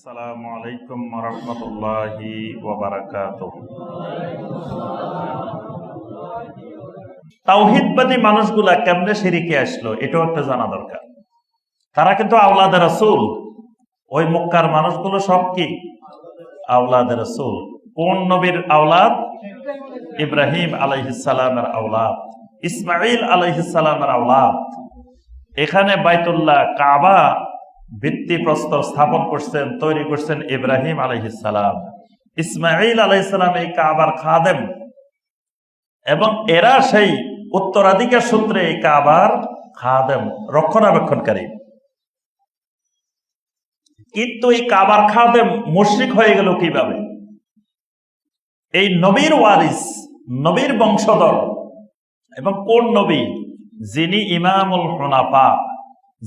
আসসালামু আলাইকুম রহমতুল্লাহি তাওহিদবাদী মানুষগুলা কেমনে সিরিকে আসলো, এটাও একটা জানা দরকার। তারা কিন্তু আওলাদ রাসূল। ওই মক্কার মানুষগুলো সব কি? আওলাদ রাসূল। কোন নবীর আওলাদ? ইব্রাহিম আলাইহিসসালামের আওলাদ। ইসমাইল আলাইহিসসালামের আওলাদ। এখানে বাইতুল্লাহ কাবা ভিত্তি প্রস্তর স্থাপন করছেন, তৈরি করছেন ইব্রাহিম আলহিসাম ইসমাইল আলাইসালাম এই কাবার খাদেম। এবং এরা সেই উত্তরাধিকার সূত্রে এই কাবার খাদেম, রক্ষণাবেক্ষণকারী। কিন্তু এই কাবার খাদেম মুশ্রিক হয়ে গেল কীভাবে? এই নবীর ওয়ারিস, নবীর বংশধর এবং কোন নবী? যিনি ইমামুল হনাফা,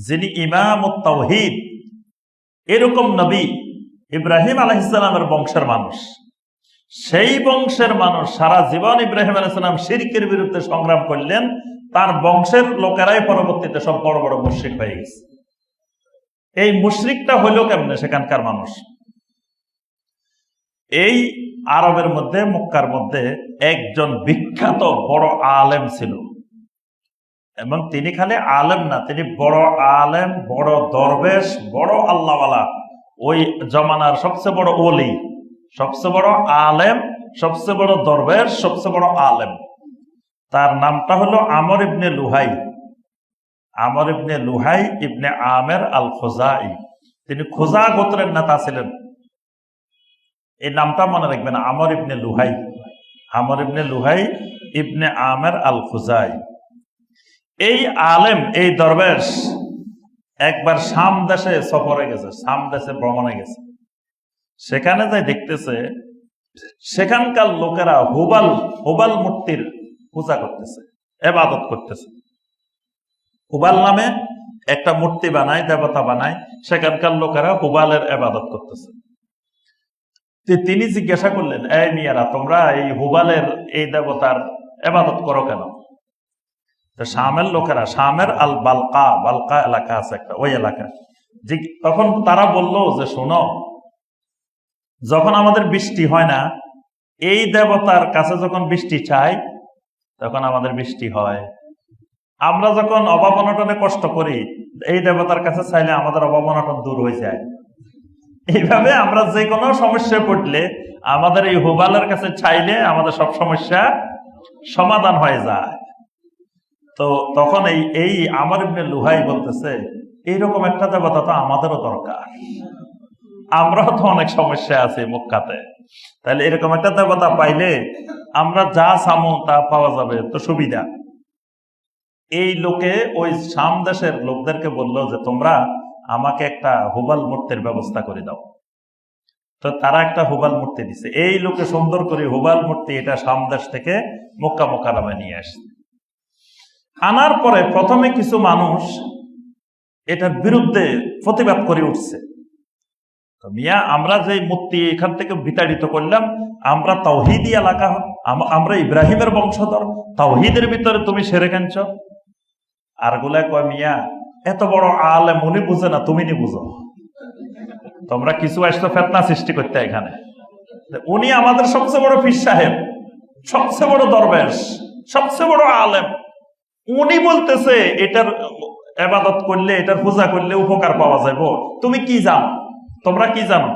যিনি ইমাম তৌহিদ এরকম নবী ইব্রাহিম আলহিসামের বংশের মানুষ। সেই বংশের মানুষ সারা জীবন ইব্রাহিম আলাইসালাম শিরকের বিরুদ্ধে সংগ্রাম করলেন, তার বংশের লোকেরাই পরবর্তীতে সব বড় বড় মুশ্রিক হয়ে গেছে। এই মুশ্রিকটা হইল কেমনে সেখানকার মানুষ? এই আরবের মধ্যে, মক্কার মধ্যে একজন বিখ্যাত বড় আলেম ছিল। এবং তিনি খালি আলেম না, তিনি বড় আলেম, বড় দরবেশ, বড় আল্লাহওয়ালা। ওই জমানার সবচেয়ে বড় ওলি, সবচেয়ে বড় আলেম, সবচেয়ে বড় দরবেশ, সবচেয়ে বড় আলেম। তার নামটা হলো আমর ইবনে লুহাই। আমর ইবনে লুহাই ইবনে আমের আল খোজাই তিনি খোজা গোত্রের নেতা ছিলেন। এই নামটা মনে রাখবেন, আমর ইবনে লুহাই। আমর ইবনে লুহাই ইবনে আমের আল খুজাই এই আলেম, এই দরবেশ একবার শাম দেশে সফরে গেছে শাম দেশে ভ্রমণে গেছে। সেখানে যাই দেখতেছে, সেখানকার লোকেরা হুবাল হুবাল মূর্তির পূজা করতেছে, এবাদত করতেছে। হুবাল নামে একটা মূর্তি বানায়, দেবতা বানায়, সেখানকার লোকেরা হুবালের এবাদত করতেছে। তিনি জিজ্ঞাসা করলেন, এই মিয়ারা, তোমরা এই হুবালের এই দেবতার এবাদত করো কেন? তো শামের লোকেরা, শামের আল বালকা বালকা এলাকা আছে একটা, ওই এলাকা যে তখন তারা বলল যে, শোনো, যখন আমাদের বৃষ্টি হয় না, এই দেবতার কাছে যখন বৃষ্টি চাই, তখন আমাদের বৃষ্টি হয়। আমরা যখন অভাব অনটনে কষ্ট করি, এই দেবতার কাছে চাইলে আমাদের অভাব অনটন দূর হয়ে যায়। এইভাবে আমরা যে কোনো সমস্যায় পড়লে, আমাদের এই হুবালের কাছে চাইলে আমাদের সব সমস্যা সমাধান হয়ে যায়। তো তখন এই এই আমার এমনি লুহাই বলতেছে, এইরকম একটা দেবতা তো আমাদেরও দরকার। আমরাও তো অনেক সমস্যা আছে মক্কাতে। তাহলে এরকম একটা দেবতা পাইলে আমরা যা সামো তা পাওয়া যাবে, তো সুবিধা। এই লোকে ওই সাম দেশের লোকদেরকে বলল যে, তোমরা আমাকে একটা হুবাল মূর্তির ব্যবস্থা করে দাও। তো তারা একটা হুবাল মূর্তি দিছে। এই লোকে সুন্দর করে হুবাল মূর্তি এটা সামদেশ থেকে মক্কা মোকালামে নিয়ে আসছে। আনার পরে প্রথমে কিছু মানুষ এটার বিরুদ্ধে প্রতিবাদ করে উঠছে। তো মিয়া, আমরা যে মূর্তি এখান থেকে বিতাড়িত করলাম, আমরা তাওহিদি এলাকা আমরা ইব্রাহিমের বংশধর, তাওহিদের ভিতরে তুমি সেরে কেনছ আরগুলা কয়, মিয়া, এত বড় আলেম উনি বুঝে না, তুমি নি বুঝো। তোমরা কিছু আসতো ফেতনা সৃষ্টি করতে এখানে। উনি আমাদের সবচেয়ে বড় পীর সাহেব, সবচেয়ে বড় দরবেশ, সবচেয়ে বড় আলেম। উনি বলতেছে, এটার এবাদত করলে, এটার পূজা করলে উপকার পাওয়া যাব তুমি কি জানো? তোমরা কি জানো?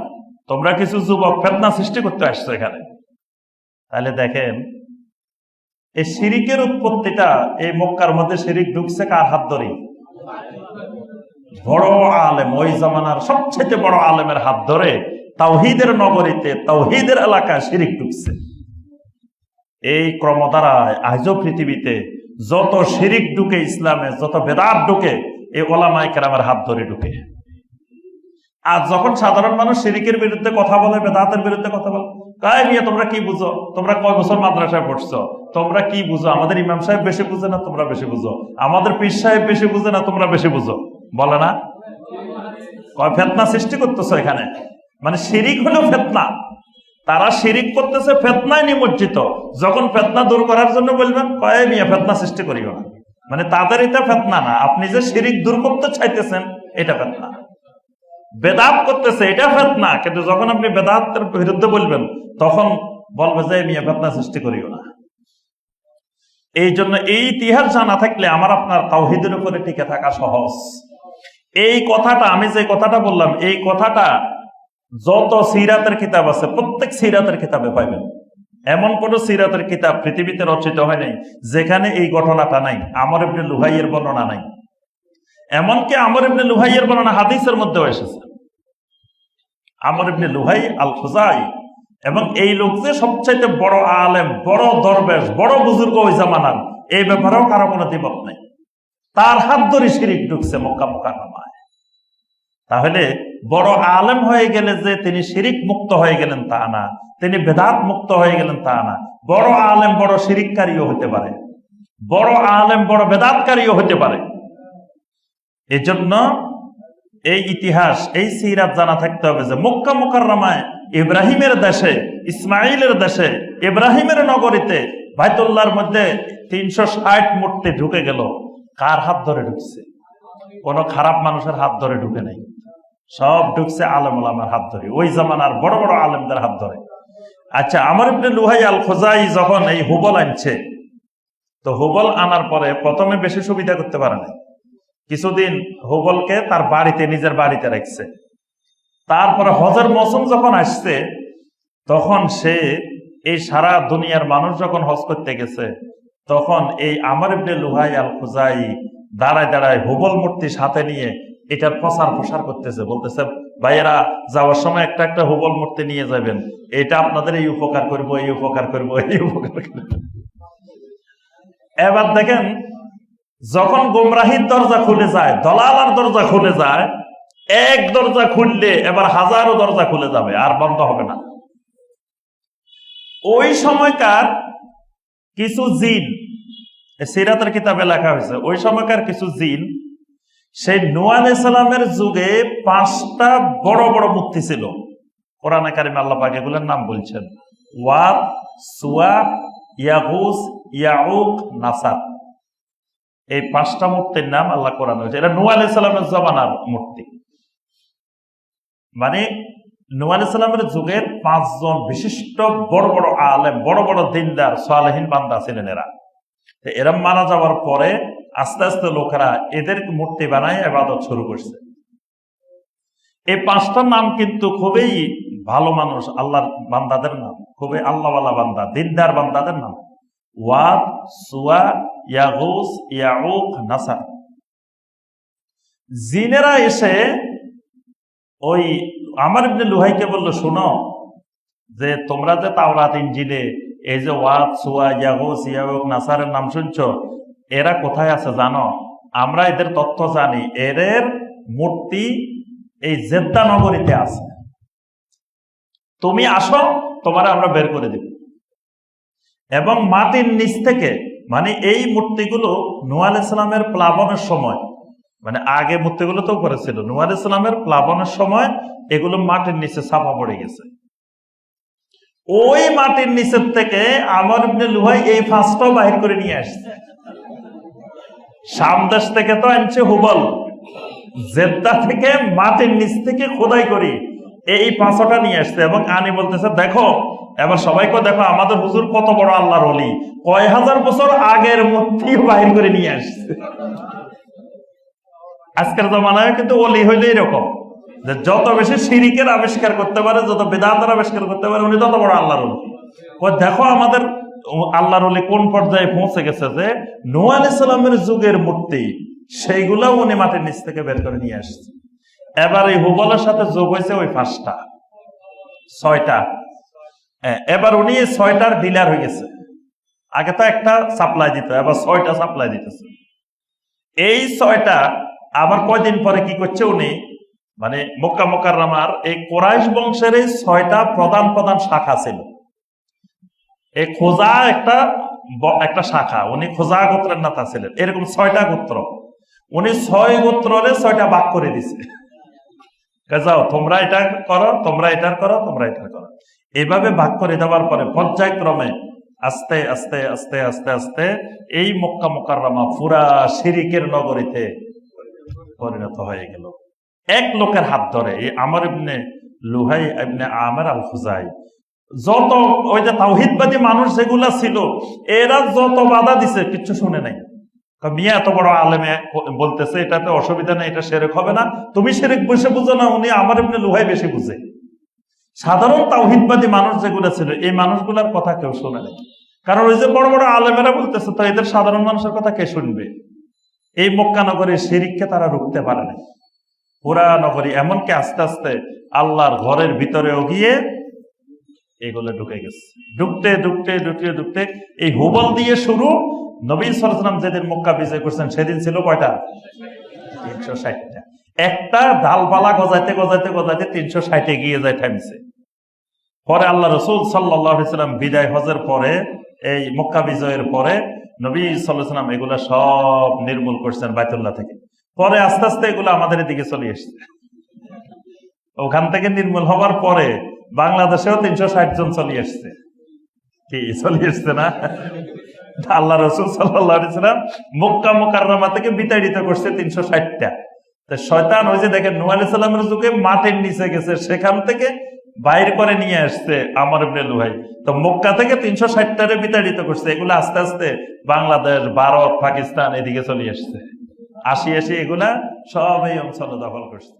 তোমরা কিছু যুবক ফেতনা সৃষ্টি করতে আসছো এখানে। তাহলে দেখেন, এই শিরিকের উৎপত্তিটা এই মক্কার মধ্যে শিরিক ঢুকছে কার হাত ধরে? বড় আলেম, ওই জামানার সবচেয়ে বড় আলেমের হাত ধরে তাওহিদের নগরীতে, তাওহিদের এলাকায় শিরিক ঢুকছে। এই ক্রমধারায় আজও পৃথিবীতে যত শিরিক ঢুকে ইসলামে, যত বেদাত ঢুকে, এই ওলামাই কেরামের হাত ধরে ঢুকে। আর যখন সাধারণ মানুষ শিরিকের বিরুদ্ধে কথা বলে, বেদাতের বিরুদ্ধে কথা বলে, কায় নিয়ে তোমরা কি বুঝো? তোমরা কয় বছর মাদ্রাসায় পড়ছো? তোমরা কি বুঝো? আমাদের ইমাম সাহেব বেশি বুঝে না, তোমরা বেশি বুঝো? আমাদের পীর সাহেব বেশি বুঝে না, তোমরা বেশি বুঝো? বলে না? কয়, ফেতনা সৃষ্টি করতেছো এখানে? মানে শিরিক হলো ফেতনা। তারা শিরিক করতেছে ফেতনায় নিমজ্জিত। যখন ফেতনা দূর করার জন্য বলবেন, কয়ে মিয়া, ফেতনা সৃষ্টি করিও না। মানে তাদের এটা ফেতনা না। আপনি যে শিরিক দূর করতে চাইতেছেন, এটা ফেতনা। বেদাত করতেছে, এটা ফেতনা। কিন্তু যখন আপনি বেদাতের বিরুদ্ধে বলবেন, তখন বলবে যে মিয়া, ফেতনা সৃষ্টি করিও না। এই জন্য এই ইতিহাস জানা থাকলে আমার আপনার তাওহিদের উপরে টিকে থাকা সহজ। এই কথাটা, আমি যে কথাটা বললাম, এই কথাটা যত সিরাতের কিতাব আছে, প্রত্যেক সিরাতের কিতাবে পাইবেন। এমন কোন সিরাতের কিতাব পৃথিবীতে রচিত হয় নাই, যেখানে এই ঘটনাটা নাই, আমর ইবনে লুহাইয়ের বর্ণনা নাই। এমনকি আমর ইবনে লুহাইয়ের বর্ণনা হাদিসের মধ্যেও এসেছে। আমর ইবনে লুহাই আল খুজাই এবং এই লোক যে সবচাইতে বড় আলেম, বড় দরবেশ, বড় বুজুর্গ ওই জামানার, এই ব্যাপারেও কারও কোনো দ্বিমত নেই। তার হাত ধরে শিরিক ঢুকছে মক্কা মোকাররমায় তাহলে বড় আলেম হয়ে গেলে যে তিনি শিরিক মুক্ত হয়ে গেলেন তা না, তিনি বেদাত মুক্ত হয়ে গেলেন তা না। বড় আলেম বড় শিরিককারীও হতে পারে, বড় আলেম বড় বেদাতকারীও হতে পারে। এজন্য এই ইতিহাস, এই সিরাত জানা থাকতে হবে যে মক্কা মোকাররমায় ইব্রাহিমের দেশে ইসমাইলের দেশে, ইব্রাহিমের নগরীতে বাইতুল্লাহর মধ্যে তিনশো ষাট মূর্তি ঢুকে গেল। কার হাত ধরে ঢুকছে? কোনো খারাপ মানুষের হাত ধরে ঢুকে নেই। সব ঢুকছে আলম আলামার হাত ধরে। ওই জামানার বড় বড় আলেমদের হাত ধরে। আচ্ছা আমার ইবনে লুহাই আল খোজাই যখন এই হুবল আনছে, তো হুবল আনার পরে প্রথমে বেশি সুবিধা করতে পারে নাই। কিছুদিন হুবলকে তার বাড়িতে, নিজের বাড়িতে রাখছে। তারপরে হজের মৌসুম যখন আসছে, তখন সে এই সারা দুনিয়ার মানুষ যখন হজ করতে গেছে, তখন এই আমার ইবনে লুহাই আল খুজাই দাঁড়ায় দাঁড়ায় হুবল মূর্তি সাথে নিয়ে এটার প্রচার প্রসার করতেছে, বলতেছে, ভাইয়েরা, যাওয়ার সময় একটা একটা হুবল মূর্তি নিয়ে যাবেন। এটা আপনাদের এই উপকার করব, এই উপকার করব, এই উপকার এবার দেখেন, যখন গোমরাহির দরজা খুলে যায়, দলালার দরজা খুলে যায়, এক দরজা খুললে এবার হাজারো দরজা খুলে যাবে, আর বন্ধ হবে না। ওই সময়কার কিছু জিন সিরাতের কিতাবে লেখা হয়েছে, ওই সময়কার কিছু জিন সেই নোয়াল ইসলামের যুগে পাঁচটা বড় বড় মূর্তি ছিল। কোরআন কারিম আল্লাহ পাক এগুলোর নাম বলছেন। ওয়াদ সুয়া ইয়াহুস ইয়াউক, নাসার। এই পাঁচটা মূর্তির নাম আল্লাহ কোরআন হয়েছে এটা নোয়াল ইসলামের জমানার মূর্তি। মানে নোয়াল ইসলামের যুগের পাঁচজন বিশিষ্ট বড় বড় আলেম, বড় বড় দিনদার, সালেহীন বান্দা ছিলেন এরা। তো এরম মারা যাওয়ার পরে আস্তে আস্তে লোকেরা এদের মূর্তি বানায় এবাদত শুরু করছে। এই পাঁচটার নাম কিন্তু খুবই ভালো মানুষ, আল্লাহর বান্দাদের নাম। খুবই আল্লাহওয়ালা বান্দা, দিনদার বান্দাদের নাম। ওয়াদ, সুয়া, ইয়াগুস, ইয়াউক, নাসার। জিনেরা এসে ওই আমার ইবনে লুহাইকে বলল, শোনো, যে তোমরা যে তাওরাত ইঞ্জিলে এই যে ওয়াদ, সুয়া, ইয়াগুস, ইয়াউক, নাসারের নাম শুনছো এরা কোথায় আছে জানো? আমরা এদের তথ্য জানি। এদের মূর্তি এই জেদ্দা নগরীতে আছে। তুমি আসো, তোমার আমরা বের করে দিব। এবং মাটির নিচ থেকে মানে এই মূর্তিগুলো নুয়াল ইসলামের প্লাবনের সময় মানে আগে মূর্তিগুলো তো করেছিল নুয়াল ইসলামের প্লাবনের সময় এগুলো মাটির নিচে ছাপা পড়ে গেছে। ওই মাটির নিচের থেকে আমার লুহাই এই ফাঁসটাও বাহির করে নিয়ে আসছে। সামদেশ থেকে তো আনছে হুবল। জেদ্দা থেকে মাটির নিচ থেকে খোদাই করি। এই পাঁচটা নিয়ে আসছে এবং আনি বলতেছে, দেখো, এবার সবাইকে দেখো, আমাদের হুজুর কত বড় আল্লাহর অলি কয় হাজার বছর আগের মূর্তি বাহির করে নিয়ে আসছে। আজকের জমানায় কিন্তু অলি হইলে এরকম। যে যত বেশি সিরিকের আবিষ্কার করতে পারে, যত বেদান্তের আবিষ্কার করতে পারে, উনি তত বড় আল্লাহর অলি দেখো, আমাদের আল্লাহর কোন পর্যায়ে পৌঁছে গেছে যে নোয়াল ইসলামের যুগের মূর্তি, সেইগুলা উনি মাটির নিচ থেকে বের করে নিয়ে আসছে। এবার এই হুবলের সাথে যোগ হয়েছে ওই পাঁচটা। ছয়টা। এবার উনি ছয়টার ডিলার হয়ে গেছে। আগে তো একটা সাপ্লাই দিত, এবার ছয়টা সাপ্লাই দিতেছে। এই ছয়টা আবার কয়দিন পরে কি করছে উনি? মানে মক্কা মোকাররামার এই কোরাইশ বংশের এই ছয়টা প্রধান প্রধান শাখা ছিল। এই খোজা একটা একটা শাখা, উনি খোজা গোত্রের নেতা ছিলেন। এরকম ছয়টা গোত্র। উনি ছয় গোত্ররে ছয়টা ভাগ করে দিছে। যাও, তোমরা এটা করো, তোমরা এটার করো, তোমরা এটার করো। এভাবে ভাগ করে দেওয়ার পরে পর্যায়ক্রমে আস্তে আস্তে আস্তে আস্তে আস্তে এই মক্কা মোকাররমা পুরা শিরিকের নগরীতে পরিণত হয়ে গেল। এক লোকের হাত ধরে, এই আমার ইবনে লুহাই ইবনে আমের আল খুজাই যত ওই যে তাওহিদবাদী মানুষ যেগুলা ছিল, এরা যত বাধা দিছে, কিচ্ছু শুনে নাই। মিয়া এত বড় আলেমে বলতেছে, এটাতে অসুবিধা নেই, এটা সেরেক হবে না। তুমি সেরেক বসে বুঝো না, উনি আমার ইবনে লুহাই বেশি বুঝে। সাধারণ তাওহিদবাদী মানুষ যেগুলো ছিল, এই মানুষগুলার কথা কেউ শোনে নাই। কারণ ওই যে বড় বড় আলেমেরা বলতেছে, তো এদের সাধারণ মানুষের কথা কে শুনবে? এই মক্কা নগরীর শিরিককে তারা রুখতে পারে না পুরা নগরী, এমনকি আস্তে আস্তে আল্লাহর ঘরের ভিতরেও গিয়ে এগুলো ঢুকে গেছে। ঢুকতে ঢুকতে ঢুকতে ঢুকতে এই হুবল দিয়ে শুরু। নবী সরসালাম যেদিন মক্কা বিজয় করছেন, সেদিন ছিল কয়টা? তিনশো ষাটটা। একটা ডালপালা গজাইতে গজাইতে গজাইতে তিনশো ষাটে গিয়ে যায় থামছে। পরে আল্লাহ রসুল সাল্লাম বিদায় হজের পরে, এই মক্কা বিজয়ের পরে নবী সাল্লাম এগুলা সব নির্মূল করছেন বাইতুল্লাহ থেকে। পরে আস্তে আস্তে এগুলো আমাদের এদিকে চলে এসছে। ওখান থেকে নির্মূল হবার পরে বাংলাদেশেও তিনশো ষাট জন চলে এসছে। কি, চলে এসছে না? আল্লাহ রসুল সাল্লাম মক্কা মোকাররমা থেকে বিতাড়িত করছে তিনশো ষাটটা। শয়তান ওই যে দেখেন নুহ আলাইহিস সালামের যুগে মাটির নিচে গেছে, সেখান থেকে বাইর করে নিয়ে আসছে আমার ইবনে লুহাই। তো মক্কা থেকে তিনশো ষাটটারে বিতাড়িত করছে, এগুলো আস্তে আস্তে বাংলাদেশ, ভারত, পাকিস্তান এদিকে চলে আসছে আসি আসি এগুলা সব এই অঞ্চলে দখল করছে।